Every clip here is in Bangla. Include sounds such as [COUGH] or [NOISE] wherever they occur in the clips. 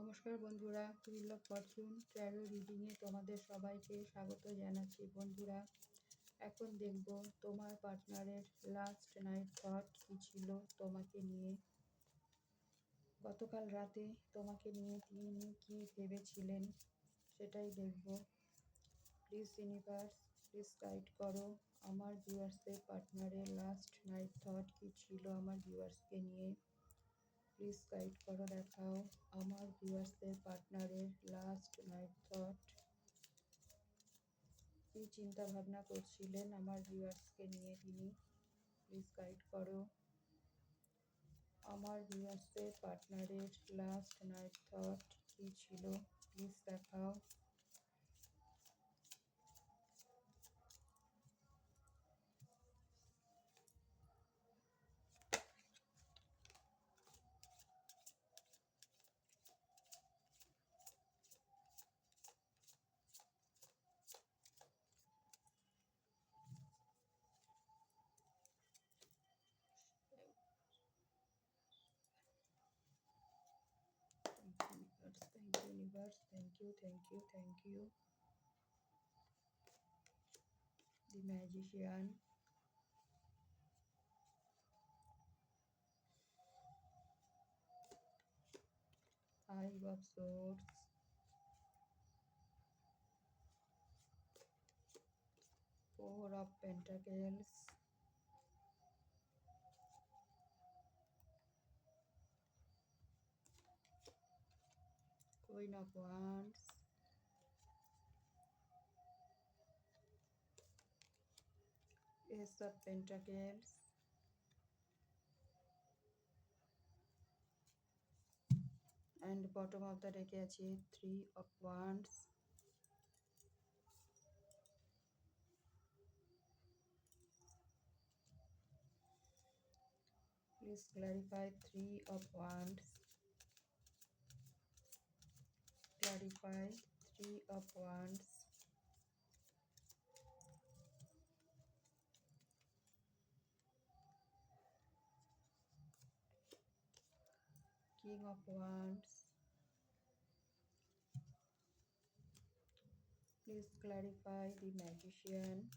নমস্কার বন্ধুরা হুইল অফ ফরচুন ট্র্যাভেল রিডিংয়ে তোমাদের সবাইকে স্বাগত জানাচ্ছি বন্ধুরা। এখন দেখব তোমার পার্টনারের লাস্ট নাইট থট কী ছিল তোমাকে নিয়ে। গতকাল রাতে তোমাকে নিয়ে তিনি কী ভেবেছিলেন সেটাই দেখব। প্লিজ ইউনিভার্স প্লিজ গাইড করো, আমার ভিউয়ার্সদের পার্টনারের লাস্ট নাইট থট কী ছিল আমার ভিউয়ার্সকে নিয়ে। প্লিজ গাইড করো, দেখাও আমার ভিউয়ার্সদের পার্টনারের লাস্ট নাইট থট কী চিন্তা ভাবনা করছিলেন আমার ভিউয়ার্সকে নিয়ে তিনি? প্লিজ গাইড করো। আমার ভিউয়ার্সদের পার্টনারের লাস্ট নাইট থট কী ছিল? প্লিজ দেখাও। You thank you thank you thank you. The magician. Five of swords. Four of pentacles Boy na kuan. Ace Pentacles. And bottom of the deck is three of wands. Please clarify three of wands clarify three of wands king of wands please clarify the magician.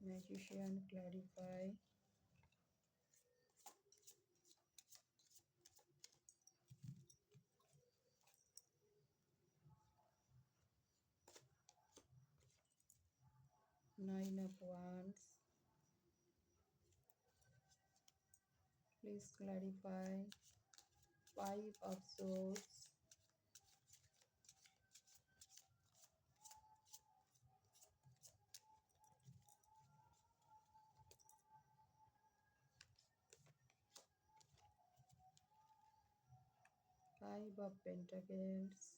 Magician clarify nine of wands. Please clarify. Five of swords. Five of pentacles.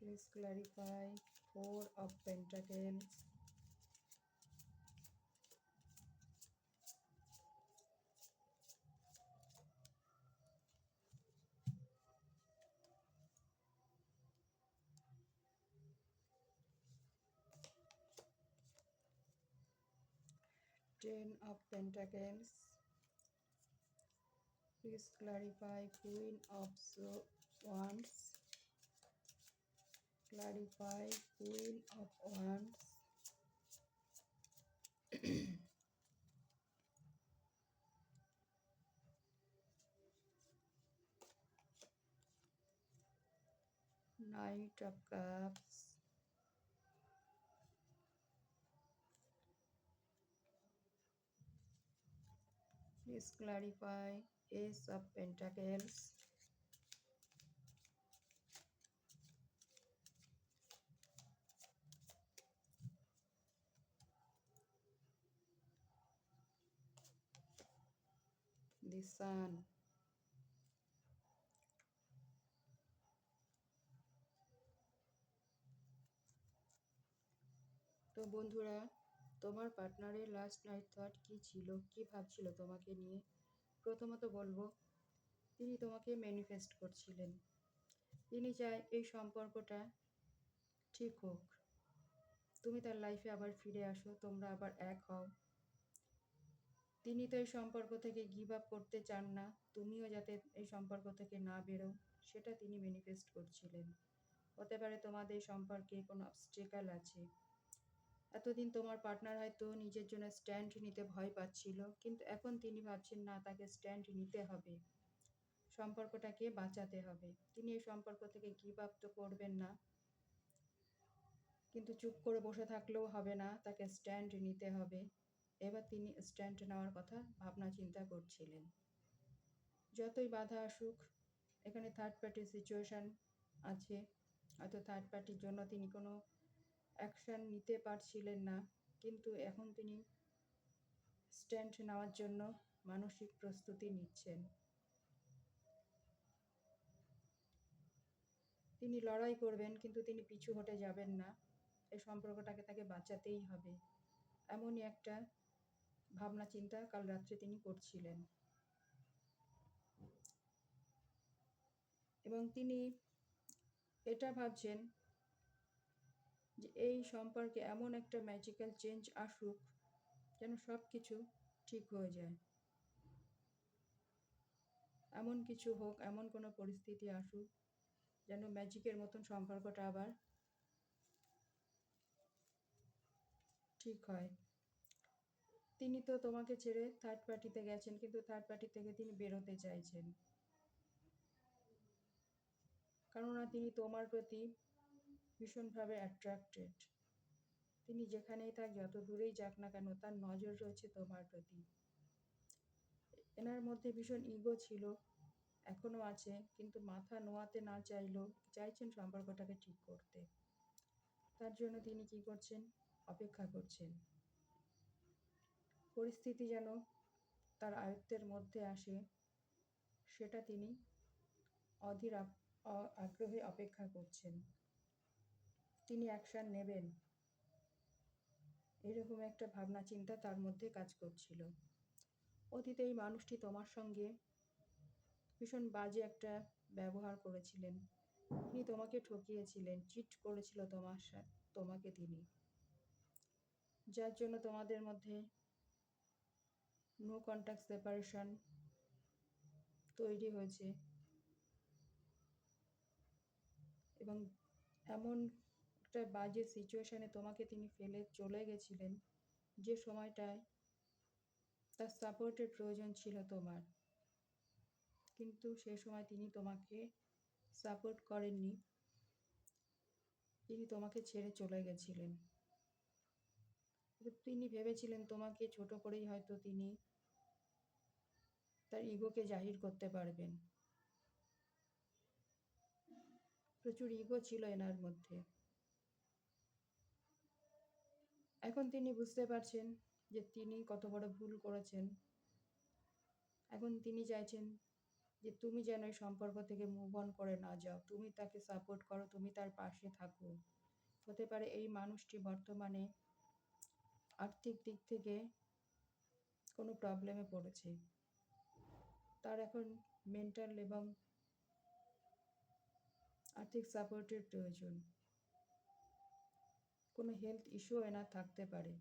Please clarify four of pentacles. Ten of pentacles. Please clarify queen of wands clarify queen of wands. [CLEARS THROAT] Knight of cups. Please clarify ace of pentacles the sun তো বন্ধুরা, তোমার পার্টনারের লাস্ট নাইট থট কী ছিল? কী ভাবছিল তোমাকে নিয়ে? প্রথমত বলব, তিনি তোমাকে ম্যানিফেস্ট করছিলেন। তিনি চায় এই সম্পর্কটা ঠিক হোক। তুমি তার লাইফে আবার ফিরে আসো, তোমরা আবার এক হও। তিনি তো এই সম্পর্ক থেকে গিভ আপ করতে চান না, তুমিও যাতে এই সম্পর্ক থেকে না বেরো সেটা তিনি ম্যানিফেস্ট করছিলেন। হতে পারে তোমাদের সম্পর্কে কোনো অবস্টেকাল আছে। এতদিন তোমার পার্টনার হয়তো নিজের জন্য স্ট্যান্ড নিতে ভয় পাচ্ছিল, কিন্তু এখন তিনি ভাবছেন, না, তাকে স্ট্যান্ড নিতে হবে। সম্পর্কটাকে বাঁচাতে হবে। তিনি এই সম্পর্ক থেকে গিভ আপ তো করবেন না, কিন্তু চুপ করে বসে থাকলেও হবে না, তাকে স্ট্যান্ড নিতে হবে। এবার তিনি স্ট্যান্ড নেওয়ার কথা ভাবনা চিন্তা করছিলেন। যতই বাধা আসুক, এখানে থার্ড পার্টি সিচুয়েশান আছে। হয়তো থার্ড পার্টির জন্য তিনি কোনো অ্যাকশান নিতে পারছিলেন না। কিন্তু এখন তিনি স্ট্যান্ড নেওয়ার জন্য মানসিক প্রস্তুতি নিচ্ছেন। তিনি লড়াই করবেন, কিন্তু তিনি পিছু হটে যাবেন না। এই সম্পর্কটাকে তাকে বাঁচাতেই হবে। এমনই একটা ভাবনা, চিন্তা কাল রাত্রে তিনি করছিলেন। এবং তিনি এটা ভাবছেন যে এই সম্পর্কে এমন একটা ম্যাজিক্যাল চেঞ্জ আসুক যেন সব কিছু ঠিক হয়ে যায়। এমন কিছু হোক, এমন কোনো পরিস্থিতি আসুক যেন ম্যাজিকের মতন সম্পর্কটা আবার ঠিক হয়। তিনি তো তোমাকে ছেড়ে থার্ড পার্টিতে গেছেন, কিন্তু থার্ড পার্টি থেকে তিনি বেরোতে চাইছেন। কেননা তিনি তোমার প্রতি ভীষণভাবে অ্যাট্রাক্টেড তিনি যেখানেই থাক, যত দূরেই যাক না কেন, তার নজর রয়েছে তোমার প্রতি। এনার মধ্যে ভীষণ ইগো ছিল এখনও আছে, কিন্তু মাথা নোয়াতে না চাইলেও চাইছেন সম্পর্কটাকে ঠিক করতে। তার জন্য তিনি কি করছেন? অপেক্ষা করছেন। পরিস্থিতি যেন তার আয়ত্তের মধ্যে আসে, সেটা তিনি অধীর আগ্রহে অপেক্ষা করছেন। তিনি অ্যাকশান নেবেন। এরকম একটা ভাবনা চিন্তা তার মধ্যে কাজ করছিল। অতীতে এই মানুষটি তোমার সঙ্গে ভীষণ বাজে একটা ব্যবহার করেছিলেন। তিনি তোমাকে ঠকিয়েছিলেন, চিট করেছিল তোমার তোমাকে তিনি। যার জন্য তোমাদের মধ্যে নো কন্ট্যাক্ট সেপারেশন তৈরি হয়েছে। এবং এমন একটা বাজে সিচুয়েশানে তোমাকে তিনি ফেলে চলে গেছিলেন, যে সময়টায় তার সাপোর্টের প্রয়োজন ছিল তোমার। কিন্তু সে সময় তিনি তোমাকে সাপোর্ট করেননি। তিনি তোমাকে ছেড়ে চলে গেছিলেন। তিনি ভেবেছিলেন তোমাকে ছোট করেই হয়তো তিনি তার ইগোকে জাহির করতে পারবেন। প্রচুর ইগো ছিল এনার মধ্যে। এখন তিনি বুঝতে পারছেন যে তিনি কত বড় ভুল করেছেন। এখন তিনি চাইছেন যে তুমি যেন এই সম্পর্ক থেকে মুভ অন করে না যাও। তুমি তাকে সাপোর্ট করো, তুমি তার পাশে থাকো। হতে পারে এই মানুষটি বর্তমানে আর্থিক দিক থেকে কোনো প্রবলেমে পড়েছে। তার এখন মেন্টাল এবং আর্থিক সাপোর্টের প্রয়োজন। কোনো হেলথ ইস্যু এনার থাকতে পারে।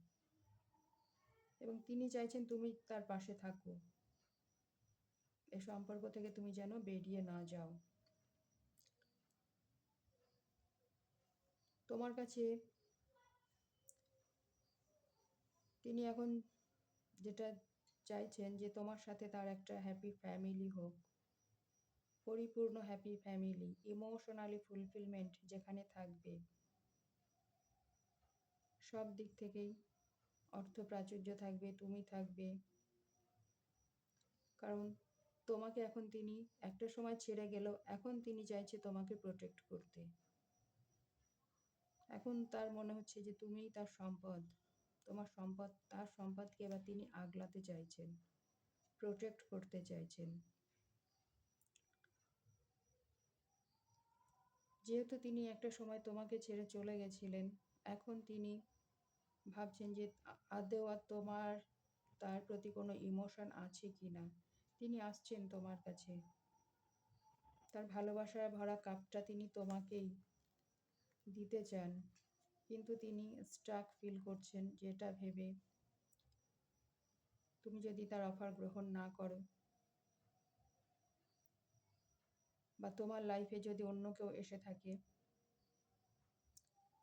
এবং তিনি চাইছেন তুমি তার পাশে থাকো। এ সম্পর্ক থেকে তুমি যেন বেরিয়ে না যাও। তোমার কাছে তিনি এখন যেটা চাইছেন যে তোমার সাথে তার একটা হ্যাপি ফ্যামিলি হোক, পরিপূর্ণ হ্যাপি ফ্যামিলি ইমোশনালি ফুলফিলমেন্ট যেখানে থাকবে। সব দিক থেকেই অর্থ প্রাচুর্য থাকবে, তুমি থাকবে। কারণ তোমাকে এখন তিনি একটা সময় ছেড়ে গেল এখন তিনি চাইছে তোমাকে প্রোটেক্ট করতে। এখন তার মনে হচ্ছে যে তুমিই তার সম্পদ। তোমার সম্পদ, তার সম্পদকে এবার তিনি আগলাতে চাইছেন প্রোটেক্ট করতে চাইছেন। যেহেতু তিনি একটা সময় তোমাকে ছেড়ে চলে গেছিলেন, এখন তিনি ভাবছেন যে আদেও আর তোমার, তার প্রতি কোনো ইমোশন আছে কি না তিনি আসছেন তোমার কাছে। তার ভালোবাসায় ভরা কাপটা তিনি তোমাকেই দিতে চান। কিন্তু তিনি স্ট্রাক ফিল করছেন যেটা ভেবে। তুমি যদি তার অফার গ্রহণ না করো বা তোমার লাইফে যদি অন্য কেউ এসে থাকে,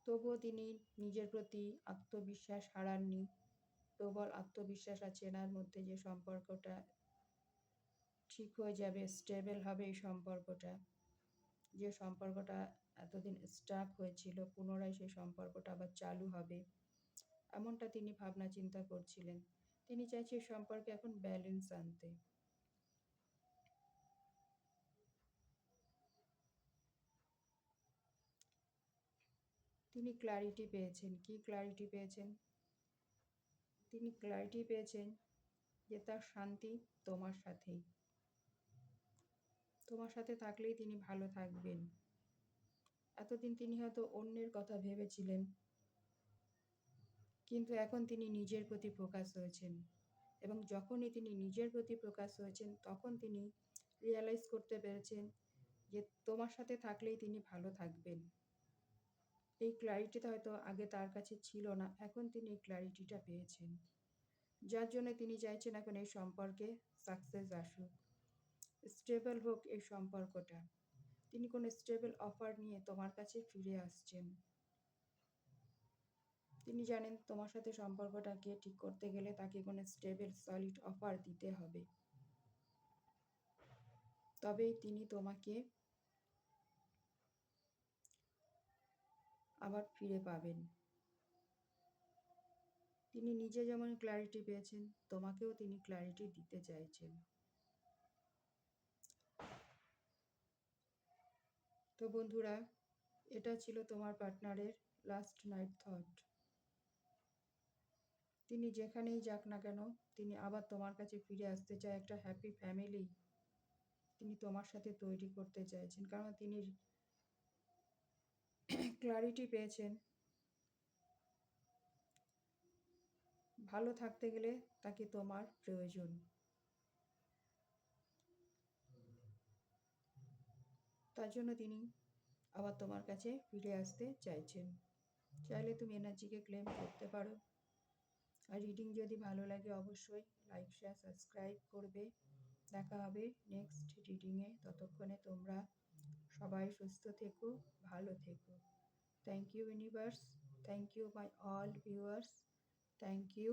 তবুও তিনি নিজের প্রতি আত্মবিশ্বাস হারাননি। প্রবল আত্মবিশ্বাস আছে এনার মধ্যে যে সম্পর্কটা ঠিক হয়ে যাবে স্টেবল হবে এই সম্পর্কটা। যে সম্পর্কটা এতদিন স্টাক হয়েছিল, পুনরায় সেই সম্পর্কটা আবার চালু হবে, এমনটা তিনি ভাবনা চিন্তা করছিলেন। তিনি চাইছে সম্পর্কে এখন ব্যালেন্স আনতে। তিনি ক্লারিটি পেয়েছেন। কি ক্লারিটি পেয়েছেন? তিনি ক্লারিটি পেয়েছেন যে তার শান্তি তোমার সাথেই। তোমার সাথে থাকলেই তিনি ভালো থাকবেন। এতদিন তিনি হয়তো অন্যের কথা ভেবেছিলেন। কিন্তু এখন তিনি নিজের প্রতি ফোকাস হয়েছেন। এবং যখনই তিনি নিজের প্রতি প্রকাশ হয়েছেন, তখন তিনি রিয়ালাইজ করতে পেরেছেন যে তোমার সাথে থাকলেই তিনি ভালো থাকবেন। এই ক্ল্যারিটিটা হয়তো আগে তার কাছে ছিল না, এখন তিনি এই ক্ল্যারিটিটা পেয়েছেন। যার জন্য তিনি চাইছেন এখন এই সম্পর্কে সাকসেস আসুক। স্টেবল হোক এই সম্পর্কটা। তিনি কোনো স্টেবল অফার নিয়ে তোমার কাছে ফিরে আসছেন। তিনি জানেন তোমার সাথে সম্পর্কটাকে ঠিক করতে গেলে তাকে কোনো স্টেবল, সলিড অফার দিতে হবে। তবেই তিনি তোমাকে আবার ফিরে পাবেন। তিনি নিজে যেমন ক্ল্যারিটি পেয়েছেন, তোমাকেও তিনি ক্ল্যারিটি দিতে চাইছেন। তো বন্ধুরা, এটা ছিল তোমার পার্টনারের লাস্ট নাইট থট তিনি যেখানেই যাক না কেন, তিনি আবার তোমার কাছে ফিরে আসতে চায় একটা হ্যাপি ফ্যামিলি তিনি তোমার সাথে তৈরি করতে চাইছেন। কারণ তিনি ক্লারিটি পেয়েছেন। ভালো থাকতে গেলে তাকে তোমার প্রয়োজন। তার জন্য তিনি আবার তোমার কাছে ফিরে আসতে চাইছেন। চাইলে তুমি এনার্জিকে ক্লেম করতে পারো। আর রিডিং যদি ভালো লাগে অবশ্যই লাইক শেয়ার সাবস্ক্রাইব করবে। দেখা হবে নেক্সট রিডিংয়ে ততক্ষণে তোমরা সবাই সুস্থ থেকো, ভালো থেকো। Thank you universe thank you my all viewers thank you